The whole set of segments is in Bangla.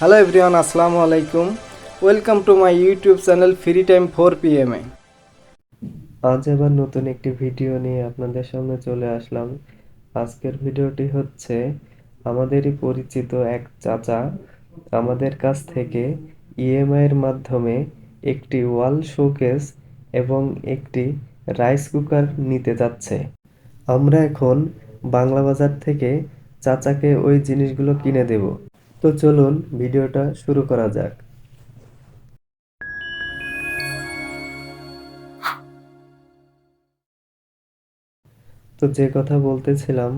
হ্যালো এভরিওয়ান আসসালামু আলাইকুম welcome to my YouTube channel free time four P M এ আজ আবার নতুন একটি ভিডিও নিয়ে আপনাদের সামনে চলে আসলাম। আজকের ভিডিওটি হচ্ছে আমাদেরই পরিচিত এক চাচা আমাদের কাছ থেকে ইএমআই এর মাধ্যমে একটি ওয়াল শোকেস এবং একটি রাইস কুকার নিতে যাচ্ছে। আমরা এখন বাংলা বাজার থেকে চাচাকে ওই জিনিসগুলো কিনে দেব। তো চলুন ভিডিওটা শুরু করা যাক। তো যে কথা বলতেছিলাম,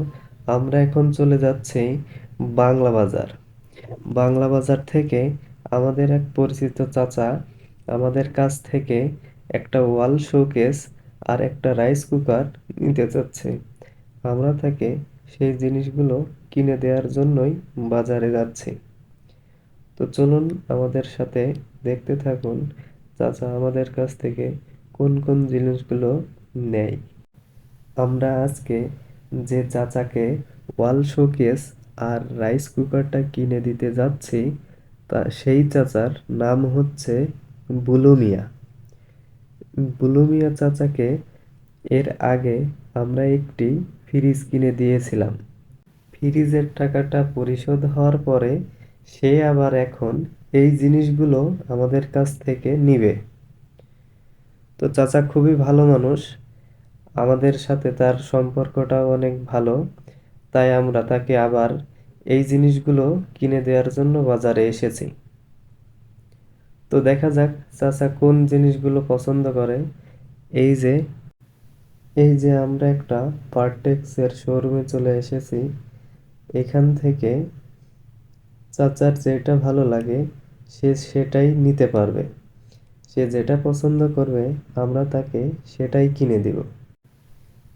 আমরা এখন চলে যাচ্ছি বাংলা বাজার। বাংলা বাজার থেকে আমাদের এক পরিচিত চাচা আমাদের কাছ থেকে একটা ওয়াল শোকেস আর একটা রাইস কুকার নিতে চাচ্ছে। আমরা তাকে সেই জিনিসগুলো কিনে দেওয়ার জন্যই বাজারে যাচ্ছি। তো চলুন আমাদের সাথে দেখতে থাকুন চাচা আমাদের কাছ থেকে কোন কোন জিনিসগুলো নেয়। আমরা আজকে যে চাচাকে ওয়াল শোকেস আর রাইস কুকারটা কিনে দিতে যাচ্ছি, তা সেই চাচার নাম হচ্ছে বুলু মিয়া বুলু মিয়া চাচাকে এর আগে আমরা একটি ফ্রিজ কিনে দিয়েছিলাম। ফ্রিজের টাকাটা পরিশোধ হওয়ার পরে সে আবার এখন এই জিনিসগুলো আমাদের কাছ থেকে নিবে। তো চাচা খুবই ভালো মানুষ। আমাদের সাথে তার সম্পর্কটাও অনেক ভালো। তাই আমরা তাকে আবার এই জিনিসগুলো কিনে দেওয়ার জন্য বাজারে এসেছি। তো দেখা যাক চাচা কোন জিনিসগুলো পছন্দ করে। এই যে এই যে আমরা একটা পার্টেক্সের শোরুমে চলে এসেছি। এখান থেকে চাচার যেটা ভালো লাগে, সে সেটাই নিতে পারবে। সে যেটা পছন্দ করবে, আমরা তাকে সেটাই কিনে দিব।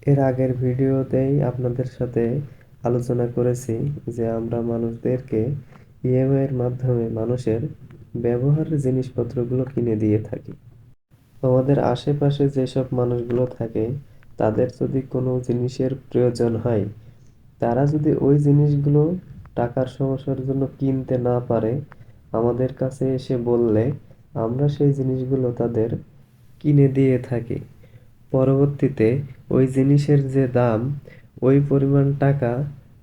এর আগের ভিডিওতেই আপনাদের সাথে আলোচনা করেছি যে আমরা মানুষদেরকে ইএমআই এর মাধ্যমে মানুষের ব্যবহারের জিনিসপত্রগুলো কিনে দিয়ে থাকি। আমাদের আশেপাশে যেসব মানুষগুলো থাকে, তাদের যদি কোনো জিনিসের প্রয়োজন হয় তারা যদি ওই জিনিসগুলো টাকার সমস্যার জন্য কিনতে না পারে, আমাদের কাছে এসে বললে আমরা সেই জিনিসগুলো তাদের কিনে দিয়ে থাকি। পরবর্তীতে ওই জিনিসের যে দাম, ওই পরিমাণ টাকা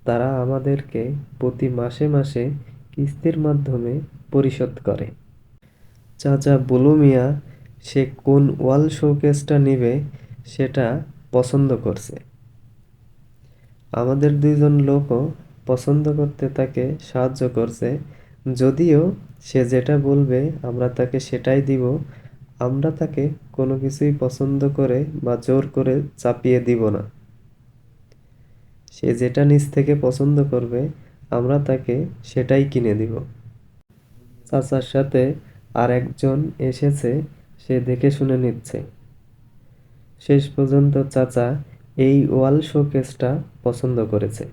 তারা আমাদেরকে প্রতি মাসে মাসে কিস্তির মাধ্যমে পরিশোধ করে। চাচা বুলু মিয়া সে কোন ওয়াল শোকেসটা নেবে সেটা পছন্দ করছে। আমাদের দুইজন লোকও পছন্দ করতে তাকে সাহায্য করছে। যদিও সে যেটা বলবে আমরা তাকে সেটাই দিব, আমরা তাকে কোনো কিছুই পছন্দ করে বা জোর করে চাপিয়ে দিব না। সে যেটা নিজ থেকে পছন্দ করবে, আমরা তাকে সেটাই কিনে দিব। চাচার সাথে আর একজন এসেছে, সে দেখে শুনে নিচ্ছে। শেষ পর্যন্ত চাচা এই ওয়াল শোকেসটা পছন্দ করেছে।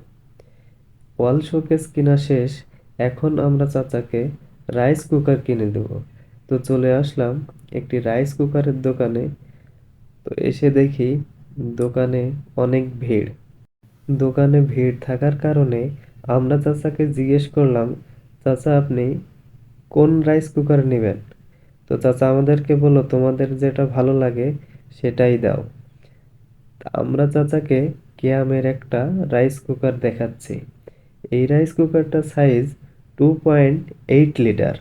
ওয়াল শোকেস কিনা শেষ, এখন আমরা চাচাকে রাইস কুকার কিনে দেব। তো চলে আসলাম একটি রাইস কুকারের দোকানে। তো এসে দেখি দোকানে অনেক ভিড়। দোকানে ভিড় থাকার কারণে আমরা চাচাকে জিজ্ঞেস করলাম, চাচা, আপনি কোন রাইস কুকার নেবেন? তো চাচা আমাদেরকে বলো তোমাদের যেটা ভালো লাগে সেটাই দাও। আমরা চাচাকে কেয়ামের একটা রাইস কুকার দেখাচ্ছি। এই rice কুকারটার size two point eight litre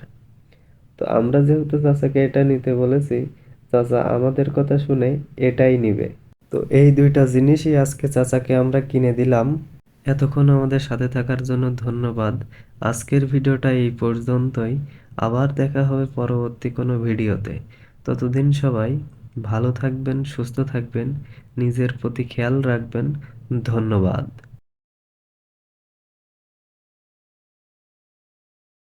তো আমরা যেহেতু চাচাকে এটা নিতে বলেছি, চাচা আমাদের কথা শুনে এটাই নিবে। তো এই দুইটা জিনিসই আজকে চাচাকে আমরা কিনে দিলাম। এতক্ষণ আমাদের সাথে থাকার জন্য ধন্যবাদ। আজকের ভিডিওটা এই পর্যন্তই। আবার দেখা হবে পরবর্তী কোনো ভিডিওতে। ততদিন সবাই ভালো থাকবেন সুস্থ থাকবেন নিজের প্রতি খেয়াল রাখবেন। ধন্যবাদ।